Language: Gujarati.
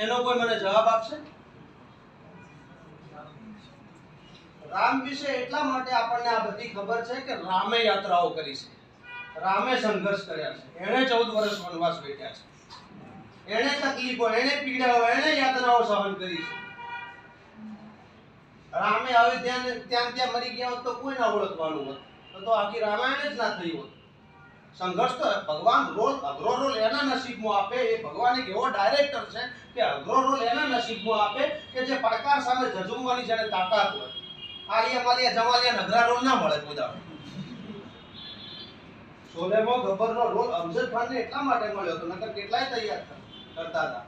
એનો કોઈ મને જવાબ આપશે? રામ વિશે એટલા માટે આપણને આ બધી ખબર છે કે રામે યાત્રાઓ કરી છે. રામે સંઘર્ષ કર્યા છે. એણે ચૌદ વર્ષ વનવાસ વેઠ્યા છે. એણે તકલીફો એને પીડાઓ એને યાતનાઓ સહન કરી છે. રામે હવે ત્યાં ત્યાં ત્યાં મરી ગયા હોત તો કોઈ ના ઓળખવાનું હોત? તો આખી રામાયણ જ ના થઈ હોત. સંઘર્ષ તો ભગવાન રોલ અઘરો રોલ એના નસીબમાં આપે, એ ભગવાન એક એવો ડાયરેક્ટર છે કે અઘરો રોલ એના નસીબમાં આપે કે જે પડકાર સામે ઝઝુમવાની જેને તાકાત હોય. આલિયા માલિયા જમાલિયા નગરા રોલ ના મળે બધા શોલેમાં ગબ્બરનો રોલ અમજદ ખાનને એટલા માટે મળ્યો હતો, નકર કેટલાય તૈયાર કરતા હતા.